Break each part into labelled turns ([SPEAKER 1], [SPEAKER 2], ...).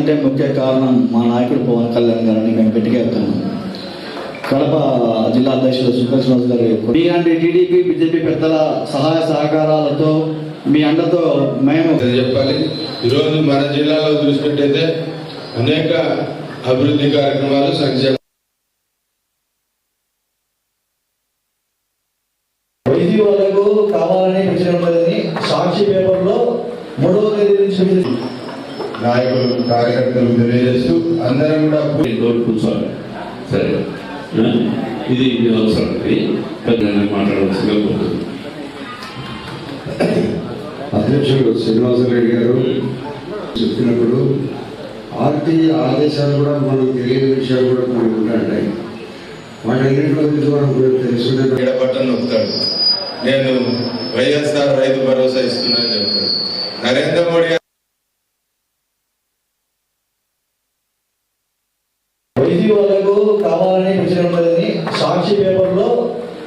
[SPEAKER 1] అన్నిటికంటే ముఖ్య కారణం మా నాయకుడు పవన్ కళ్యాణ్ గారిని మేము చెప్తున్నాం కడప జిల్లా అధ్యక్షుడు సుభాష్ గారి మీ అంటే టీడీపీ బీజేపీ పెద్దల సహాయ సహకారాలతో మీ అండతో మేము
[SPEAKER 2] చెప్పాలి ఈరోజు మన జిల్లాలో చూసినట్టయితే అనేక అభివృద్ధి కార్యక్రమాలు సంక్షేమ
[SPEAKER 1] కావాలని సాక్షి పేపర్లో మూడవ తేదీ నుంచి.
[SPEAKER 2] నాయకులు కార్యకర్తలు తెలియజేస్తూ అందరం కూడా
[SPEAKER 3] కూర్చోవాలి. సరే? ఇది అవసరం. పెద్ద మాట్లాడవలసిందిగా కోరుతున్నాను
[SPEAKER 4] అధ్యక్షుడు శ్రీనివాసరెడ్డి గారు చెప్పినప్పుడు ఆర్టీ ఆదేశాలు కూడా మనకు తెలియని విషయాలు కూడా కొన్ని ఉంటాయి వాటన్నింటిలో గురించి మనం
[SPEAKER 2] నొక్కుతాడు. నేను వైఎస్ఆర్ రైతు భరోసా ఇస్తున్నానని చెప్తాడు. నరేంద్ర మోడీ
[SPEAKER 1] వైద్య వాళ్ళకు కావాలని పెట్టినది సాక్షి పేపర్లో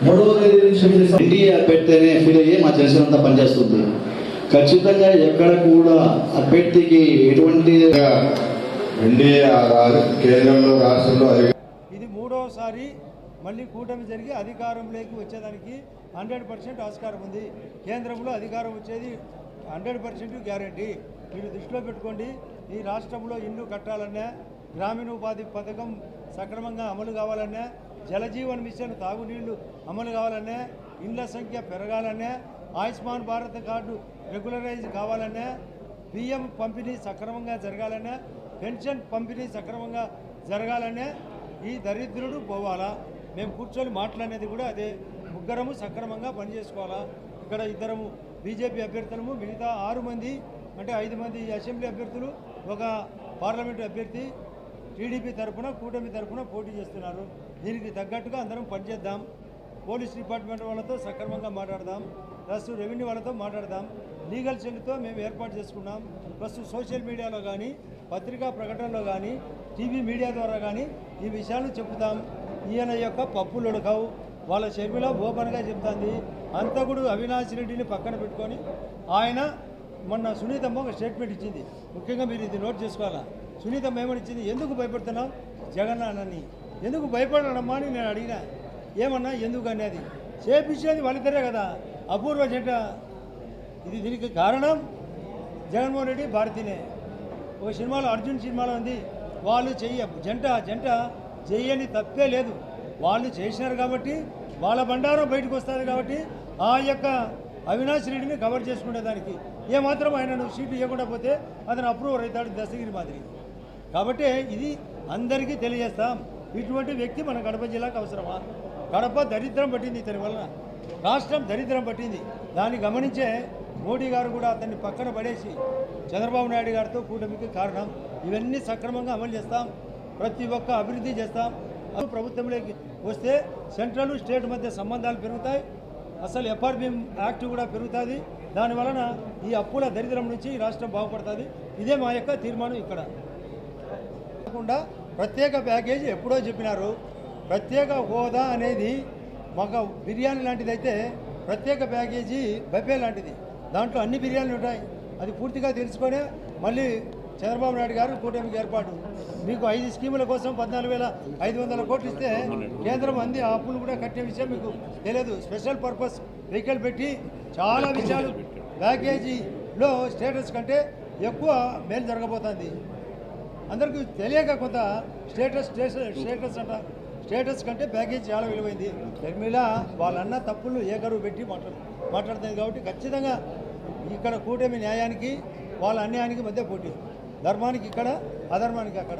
[SPEAKER 1] మూడవ తేదీ నుంచి. ఎన్డీఏ అభ్యర్థినే ఫీల్ అయ్యి మా జనసేనంతా పనిచేస్తుంది. ఖచ్చితంగా ఎక్కడ కూడా అభ్యర్థికి ఎటువంటి
[SPEAKER 2] ఎన్డీఏ కేంద్రంలో రాష్ట్రంలో
[SPEAKER 5] ఇది మూడోసారి మళ్ళీ కూటమి జరిగి అధికారంలోకి వచ్చేదానికి హండ్రెడ్ పర్సెంట్ ఆస్కారం ఉంది. కేంద్రంలో అధికారం వచ్చేది హండ్రెడ్ పర్సెంట్ గ్యారంటీ. మీరు దృష్టిలో పెట్టుకోండి ఈ రాష్ట్రంలో ఇల్లు కట్టాలన్నా గ్రామీణ ఉపాధి పథకం సక్రమంగా అమలు కావాలన్నా జలజీవన్ మిషన్ తాగునీళ్ళు అమలు కావాలనే ఇండ్ల సంఖ్య పెరగాలనే ఆయుష్మాన్ భారత్ కార్డు రెగ్యులరైజ్ కావాలన్నా బియ్యం పంపిణీ సక్రమంగా జరగాలనే పెన్షన్ పంపిణీ సక్రమంగా జరగాలనే ఈ దరిద్రుడు పోవాలా? మేము కూర్చొని మాట్లాడేది కూడా అదే. ముగ్గురము సక్రమంగా పనిచేసుకోవాలా? ఇక్కడ ఇద్దరము బీజేపీ అభ్యర్థులము మిగతా ఆరు మంది అంటే ఐదు మంది అసెంబ్లీ అభ్యర్థులు ఒక పార్లమెంటు అభ్యర్థి టీడీపీ తరఫున కూటమి తరఫున పోటీ చేస్తున్నారు. దీనికి తగ్గట్టుగా అందరం పనిచేద్దాం పోలీస్ డిపార్ట్మెంట్ వాళ్ళతో సక్రమంగా మాట్లాడదాం. ప్లస్ రెవెన్యూ వాళ్ళతో మాట్లాడదాం. లీగల్ సెల్తో మేము ఏర్పాటు చేసుకున్నాం. ప్లస్ సోషల్ మీడియాలో కానీ పత్రికా ప్రకటనలో కానీ టీవీ మీడియా ద్వారా కానీ ఈ విషయాలు చెప్తాం ఈయన యొక్క పప్పులు ఉడకవు వాళ్ళ షర్మిల ఓపెన్గా చెప్తాంది. అంతకుడు అవినాష్ రెడ్డిని పక్కన పెట్టుకొని ఆయన మొన్న సునీతమ్మ ఒక స్టేట్మెంట్ ఇచ్చింది. ముఖ్యంగా మీరు ఇది నోట్ చేసుకోవాలా? సునీత మేమనిచ్చింది ఇచ్చింది ఎందుకు భయపడుతున్నావు? జగన్నాన్నని ఎందుకు భయపడమ్మా అని నేను అడిగినా. ఏమన్నా? ఎందుకు? అనేది. చేపించేది వాళ్ళిద్దరే కదా. అపూర్వ జంట. ఇది దీనికి కారణం? జగన్మోహన్ రెడ్డి భారతీనే. ఒక సినిమాలో అర్జున్ సినిమాలో ఉంది వాళ్ళు చెయ్య జంట జంట చెయ్యని తప్పే లేదు. వాళ్ళు చేసినారు కాబట్టి వాళ్ళ బండారం బయటకు వస్తుంది కాబట్టి ఆ యొక్క అవినాష్ రెడ్డిని కవర్ చేసుకునేదానికి. ఏమాత్రం ఆయనను సీటు ఇవ్వకుండా పోతే అతను అప్రూవర్ అవుతాడు దశగిరి మాదిరి. కాబట్టి ఇది అందరికీ తెలియజేస్తాం. ఇటువంటి వ్యక్తి మన కడప జిల్లాకు అవసరమా? కడప దరిద్రం పట్టింది ఇతని వలన. రాష్ట్రం దరిద్రం పట్టింది. దాన్ని గమనించే మోడీ గారు కూడా అతన్ని పక్కన పడేసి చంద్రబాబు నాయుడు గారితో కూటమికి కారణం. ఇవన్నీ సక్రమంగా అమలు చేస్తాం. ప్రతి ఒక్క అభివృద్ధి చేస్తాం. ప్రభుత్వంలోకి వస్తే సెంట్రల్ స్టేట్ మధ్య సంబంధాలు పెరుగుతాయి. అసలు ఎఫ్ఆర్బిఎం యాక్ట్ కూడా పెరుగుతుంది. దాని వలన ఈ అప్పుల దరిద్రం నుంచి ఈ రాష్ట్రం బాగుపడుతుంది. ఇదే మా యొక్క తీర్మానం ఇక్కడ. కాకుండా ప్రత్యేక ప్యాకేజీ ఎప్పుడో చెప్పినారు. ప్రత్యేక హోదా అనేది మాకు బిర్యానీ లాంటిది అయితే ప్రత్యేక ప్యాకేజీ బఫే లాంటిది. దాంట్లో అన్ని బిర్యానీలు ఉంటాయి. అది పూర్తిగా తెలుసుకొనే మళ్ళీ చంద్రబాబు నాయుడు గారు కూటమికి ఏర్పాటు. మీకు ఐదు స్కీముల కోసం పద్నాలుగు వేల ఐదు వందల కోట్లు ఇస్తే కేంద్రం అంది ఆ అప్పులు కూడా కట్టే విషయం మీకు తెలియదు. స్పెషల్ పర్పస్ వెహికల్ పెట్టి చాలా విషయాలు ప్యాకేజీలో స్టేటస్ కంటే ఎక్కువ మేలు జరగబోతుంది. అందరికీ తెలియక కొంత స్టేటస్ స్టేటస్ స్టేటస్ అంట. స్టేటస్ కంటే ప్యాకేజ్ చాలా విలువైంది. షర్మిల వాళ్ళన్న తప్పులు ఏకరువు పెట్టి మాట్లాడు మాట్లాడుతుంది కాబట్టి ఖచ్చితంగా ఇక్కడ కూటమి న్యాయానికి వాళ్ళ అన్యాయానికి మధ్య పోటీ. ధర్మానికి ఇక్కడ అధర్మానికి అక్కడ.